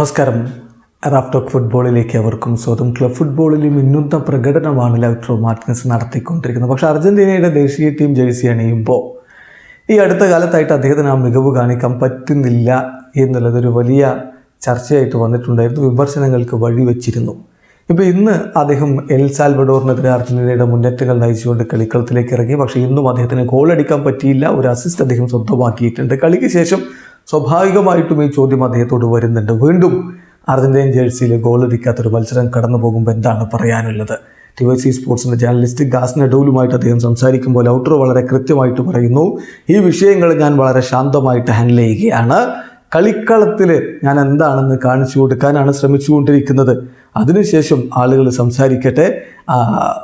നമസ്കാരം. റാപ്ടോക്ക് ഫുട്ബോളിലേക്ക് അവർക്കും സ്വന്തം ക്ലബ് ഫുട്ബോളിൽ മിന്നുന്ന പ്രകടനമാണ് ലൗട്രോ മാർട്ടിനസ് നടത്തിക്കൊണ്ടിരിക്കുന്നത്. പക്ഷേ അർജന്റീനയുടെ ദേശീയ ടീം ജേഴ്സി അണിയുമ്പോൾ ഈ അടുത്ത കാലത്തായിട്ട് അദ്ദേഹത്തിന് ആ മികവ് കാണിക്കാൻ പറ്റുന്നില്ല എന്നുള്ളതൊരു വലിയ ചർച്ചയായിട്ട് വന്നിട്ടുണ്ടായിരുന്നു. വിമർശനങ്ങൾക്ക് വഴിവെച്ചിരുന്നു ഇപ്പോൾ ഇന്ന് അദ്ദേഹം എൽ സാൽവഡോറിനെതിരെ അർജന്റീനയുടെ മുന്നേറ്റങ്ങൾ നയിച്ചുകൊണ്ട് കളിക്കളത്തിലേക്ക് ഇറങ്ങി. പക്ഷേ ഇന്നും അദ്ദേഹത്തിന് ഗോൾ അടിക്കാൻ പറ്റിയില്ല. ഒരു അസിസ്റ്റ് അദ്ദേഹം സ്വന്തമാക്കിയിട്ടുണ്ട്. കളിക്ക് ശേഷം സ്വാഭാവികമായിട്ടും ഈ ചോദ്യം അദ്ദേഹത്തോട് വരുന്നുണ്ട്. വീണ്ടും അർജന്റീൻ ജേഴ്സിയിലെ ഗോൾ അടിക്കാത്തൊരു മത്സരം കടന്നു പോകുമ്പോൾ എന്താണ് പറയാനുള്ളത്? ടി വൈ സി സ്പോർട്സിന്റെ ജേർണലിസ്റ്റ് ഗാസ് നഡോലുമായിട്ട് അദ്ദേഹം സംസാരിക്കുമ്പോൾ ഔട്ടർ വളരെ കൃത്യമായിട്ട് പറയുന്നു. ഈ വിഷയങ്ങൾ ഞാൻ വളരെ ശാന്തമായിട്ട് ഹാൻഡിൽ ചെയ്യുകയാണ്. കളിക്കളത്തിൽ ഞാൻ എന്താണെന്ന് കാണിച്ചു കൊടുക്കാനാണ് ശ്രമിച്ചുകൊണ്ടിരിക്കുന്നത്. അതിനുശേഷം ആളുകൾ സംസാരിക്കട്ടെ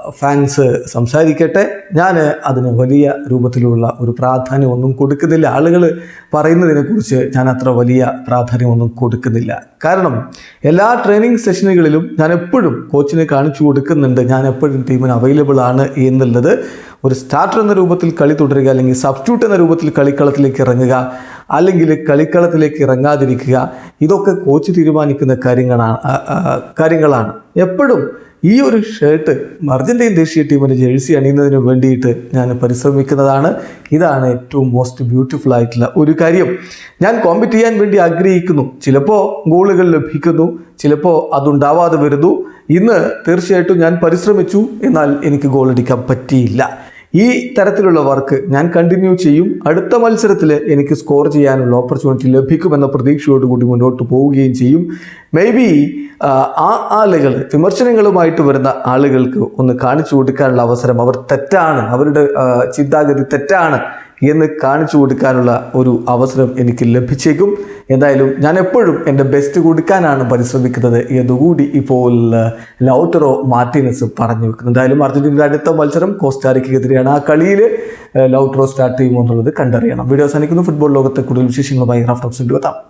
ഫാൻസ് സംസാരിക്കട്ടെ. ഞാൻ അതിന് വലിയ രൂപത്തിലുള്ള ഒരു പ്രാധാന്യമൊന്നും കൊടുക്കുന്നില്ല. ആളുകൾ പറയുന്നതിനെക്കുറിച്ച് ഞാൻ അത്ര വലിയ പ്രാധാന്യമൊന്നും കൊടുക്കുന്നില്ല. കാരണം എല്ലാ ട്രെയിനിങ് സെഷനുകളിലും ഞാൻ എപ്പോഴും കോച്ചിനെ കാണിച്ചു കൊടുക്കുന്നുണ്ട്. ഞാൻ എപ്പോഴും ടീമിന് അവൈലബിൾ ആണ് എന്നുള്ളത്. ഒരു സ്റ്റാർട്ടർ എന്ന രൂപത്തിൽ കളി തുടരുക അല്ലെങ്കിൽ സബ്സ്റ്റ്യൂട്ട് എന്ന രൂപത്തിൽ കളിക്കളത്തിലേക്ക് ഇറങ്ങുക അല്ലെങ്കിൽ കളിക്കളത്തിലേക്ക് ഇറങ്ങാതിരിക്കുക. ഇതൊക്കെ കോച്ച് തീരുമാനിക്കുന്ന കാര്യങ്ങളാണ് കാര്യങ്ങളാണ്. എപ്പോഴും ഈ ഒരു ഷർട്ട് അർജന്റീൻ ദേശീയ ടീമിന്റെ ജേഴ്സി അണിയുന്നതിന് വേണ്ടിയിട്ട് ഞാൻ പരിശ്രമിക്കുന്നതാണ്. ഇതാണ് ഏറ്റവും മോസ്റ്റ് ബ്യൂട്ടിഫുൾ ആയിട്ടുള്ള ഒരു കാര്യം. ഞാൻ കോമ്പറ്റ് ചെയ്യാൻ വേണ്ടി ആഗ്രഹിക്കുന്നു. ചിലപ്പോൾ ഗോളുകൾ ലഭിക്കുന്നു. ചിലപ്പോൾ അതുണ്ടാവാതെ വരുന്നു. ഇന്ന് തീർച്ചയായിട്ടും ഞാൻ പരിശ്രമിച്ചു. എന്നാൽ എനിക്ക് ഗോളടിക്കാൻ പറ്റിയില്ല. ഈ തരത്തിലുള്ള വർക്ക് ഞാൻ കണ്ടിന്യൂ ചെയ്യും. അടുത്ത മത്സരത്തിൽ എനിക്ക് സ്കോർ ചെയ്യാനുള്ള ഓപ്പർച്യൂണിറ്റി ലഭിക്കുമെന്ന പ്രതീക്ഷയോടുകൂടി മുന്നോട്ട് പോവുകയും ചെയ്യും. മേ ബി ആ ആളുകൾ വിമർശനങ്ങളുമായിട്ട് വരുന്ന ആളുകൾക്ക് ഒന്ന് കാണിച്ചു കൊടുക്കാനുള്ള അവസരം അവർ തെറ്റാണ്. അവരുടെ ചിന്താഗതി തെറ്റാണ്. എന്ന് കാണിച്ചു കൊടുക്കാനുള്ള ഒരു അവസരം എനിക്ക് ലഭിച്ചേക്കും. എന്തായാലും ഞാൻ എപ്പോഴും എന്റെ ബെസ്റ്റ് കൊടുക്കാനാണ് പരിശ്രമിക്കുന്നത് എന്നുകൂടി ഇപ്പോൾ ലൗട്ടറോ മാർട്ടിനസ് പറഞ്ഞു വെക്കുന്നു. എന്തായാലും അർജന്റീനയുടെ അടുത്ത മത്സരം കോസ്റ്റാരിക്കെതിരെയാണ് ആ കളിയിൽ ലൗട്ടറോ സ്റ്റാർട്ട് ചെയ്യുമോ എന്നുള്ളത് കണ്ടറിയണം. വീഡിയോ അവസാനിക്കുന്നു. ഫുട്ബോൾ ലോകത്തെ കൂടുതൽ വിശേഷങ്ങളുമായി റാഫ്റ്റോക്സ് എത്താം.